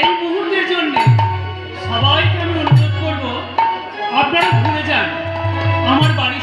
এই মুহূর্তের জন্য সবাইকে আমি অনুরোধ করব আপনারা ভুলে যান। আমার বাড়ি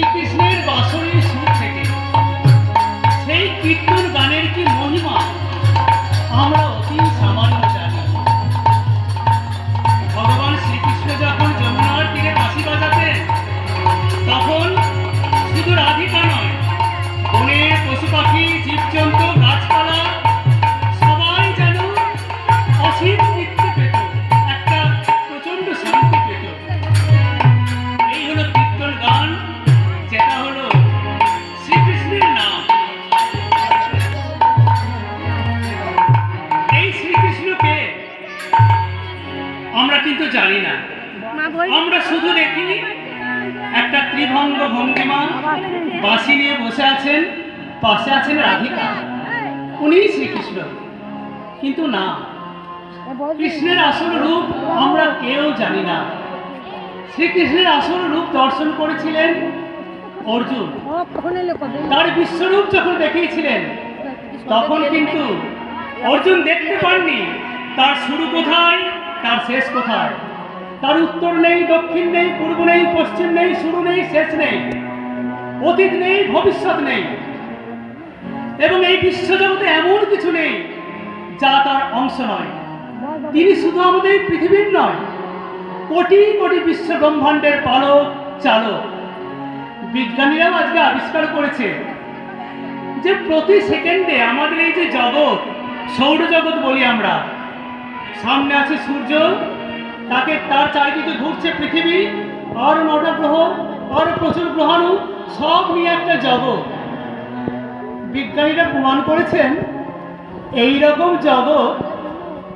শ্রীকৃষ্ণের বাঁশরীর শ্রীকৃষ্ণকে আমরা কিন্তু জানি না। আমরা শুধু দেখি একটা ত্রিভঙ্গ ভঙ্গিমা। বাঁশি নিয়ে বসে আছেন পাশে আছেন রাধিকা। উনিই শ্রীকৃষ্ণ। কিন্তু না কৃষ্ণের আসল রূপ আমরা কেউ জানি না। শ্রীকৃষ্ণের আসল রূপ দর্শন করেছিলেন অর্জুন। তার বিশ্বরূপ যখন দেখিয়েছিলেন তখন কিন্তু অর্জুন দেখতে পাননি। তার শুরু কোথায়, তার শেষ কোথায়? তার উত্তর নেই, দক্ষিণ নেই, পূর্ব নেই, পশ্চিম নেই, শুরু নেই, শেষ নেই। অতীত নেই, ভবিষ্যৎ নেই। এবং এই বিশ্বজগতে এমন কিছু নেই যা তার অংশ নয়। তিনি শুধু আমাদের পৃথিবীর নয়, কোটি কোটি বিশ্ব ব্রহ্মাণ্ডের পালক, চালক। বিজ্ঞানীরাও আজকে আবিষ্কার করেছে যে প্রতি সেকেন্ডে আমাদের এই যে জগৎ সৌরজগৎ বলি আমরা। সামনে আছে সূর্য, তাকে তার চারিদিকে ঘুরছে পৃথিবী, আর নটা গ্রহ, আর প্রচুর গ্রহাণু, সব নিয়ে একটা জগৎ। বিজ্ঞানীরা প্রমাণ করেছেন এই রকম জগৎ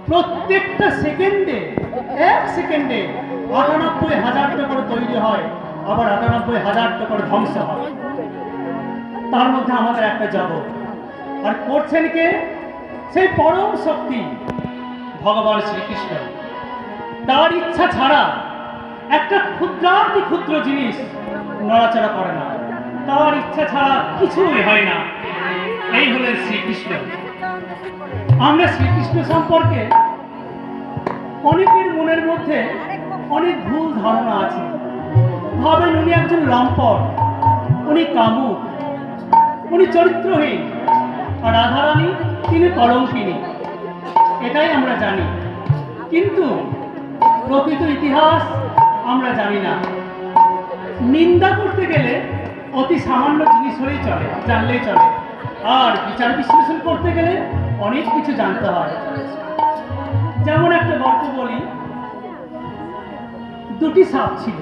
প্রত্যেকটা সেকেন্ডে, এক সেকেন্ডে আটানব্বই হাজারটা করে তৈরি হয়, আবার আটানব্বই হাজারটা করে ধ্বংস হয়। তার মধ্যে আমাদের একটা জগৎ। আর করছেন কে? সেই পরম শক্তি ভগবান শ্রীকৃষ্ণ। তার ইচ্ছা ছাড়া একটা ক্ষুদ্রাতি ক্ষুদ্র জিনিস নড়াচড়া করে না। তার ইচ্ছা ছাড়া কিছুই হয় না। এই হলেন শ্রীকৃষ্ণ। আমরা শ্রীকৃষ্ণ সম্পর্কে অনেকের মনের মধ্যে অনেক ভুল ধারণা আছে। ভাবেন উনি একজন লম্পট, উনি কামুক, উনি চরিত্রহীন আর রাধারানী তিনি কলঙ্কিনী এটাই আমরা জানি। কিন্তু প্রকৃত ইতিহাস আমরা জানি না। নিন্দা করতে গেলে অতি সামান্য জিনিস হলেই চলে, জানলেই চলে। আর বিচার বিশ্লেষণ করতে গেলে অনেক কিছু জানতে হয়। যেমন একটা গল্প বলি, দুটি সাপ ছিল,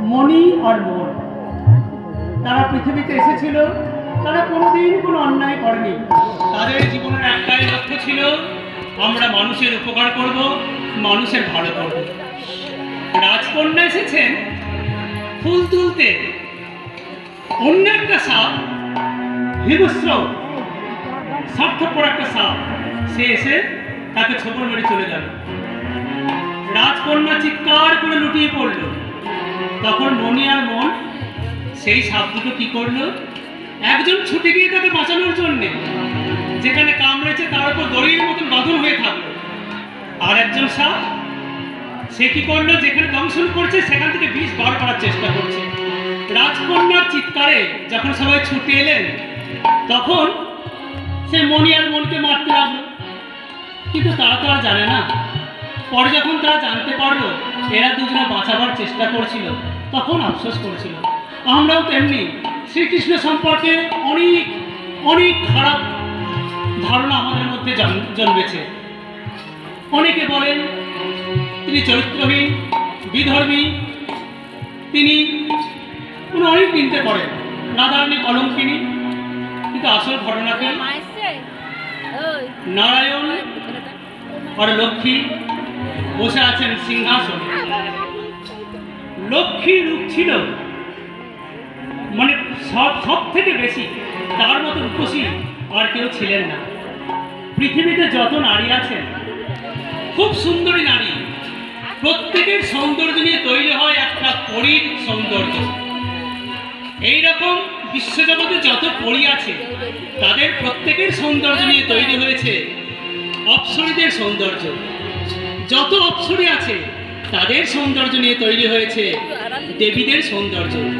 মণি আর মন তারা পৃথিবীতে এসেছিল তারা কোনোদিন কোনো অন্যায় করেনি। তাদের জীবনের একটাই লক্ষ্য ছিল, আমরা মানুষের উপকার করব, মানুষের ভালো করব। রাজকন্যা এসেছেন ফুল তুলতে। অন্য একটা সাপ, হিংস্র, স্বার্থপর একটা সাপ। সে এসে তাকে ছোপর মেরে চলে গেল। রাজকন্যা চিৎকার করে লুটিয়ে পড়ল। তখন মনি আর মন সেই সাপ দুটো কি করল? একজন ছুটে গিয়ে তাকে বাঁচানোর জন্যে যেখানে কামড়েছে তার উপর দড়ির মতন বাঁধন হয়ে থাকল। আর একজন সাপ, সে কি করল? যেখানে দংশন করছে, সেখান থেকে বিষ বার করার চেষ্টা করছে। রাজকন্যার চিৎকারে যখন সবাই ছুটে এলেন, তখন সে মণি আর মনকে মারতে লাগল। কিন্তু তারা তো আর জানে না। পরে যখন তারা জানতে পারল, এরা দুজনে বাঁচাবার চেষ্টা করছিল, তখন আফসোস করছিল। আমরাও তেমনি শ্রীকৃষ্ণ সম্পর্কে অনেক অনেক খারাপ ধারণা আমাদের মধ্যে জন্মেছে। অনেকে বলেন, তিনি চরিত্রহীন, বিধর্মী, তিনি কোনো অনেক চিনতে করেন রাধারণী কলঙ্কিনী, কিন্তু আসল ঘটনাকে নারায়ণ আর লক্ষ্মী বসে আছেন সিংহাসনে। লক্ষ্মী রূপ ছিল মানে সব সব থেকে বেশি তার মতো রূপসী আর কেউ ছিলেন না। পৃথিবীতে যত নারী আছেন, খুব সুন্দরী নারী, প্রত্যেকের সৌন্দর্য নিয়ে তৈরি হয় একটা পরীর সৌন্দর্য। এইরকম বিশ্বজগতে যত পরী আছে, তাদের প্রত্যেকের সৌন্দর্য নিয়ে তৈরি হয়েছে অপ্সরীদের সৌন্দর্য। যত অপ্সরী আছে, তাদের সৌন্দর্য নিয়ে তৈরি হয়েছে দেবীদের সৌন্দর্য।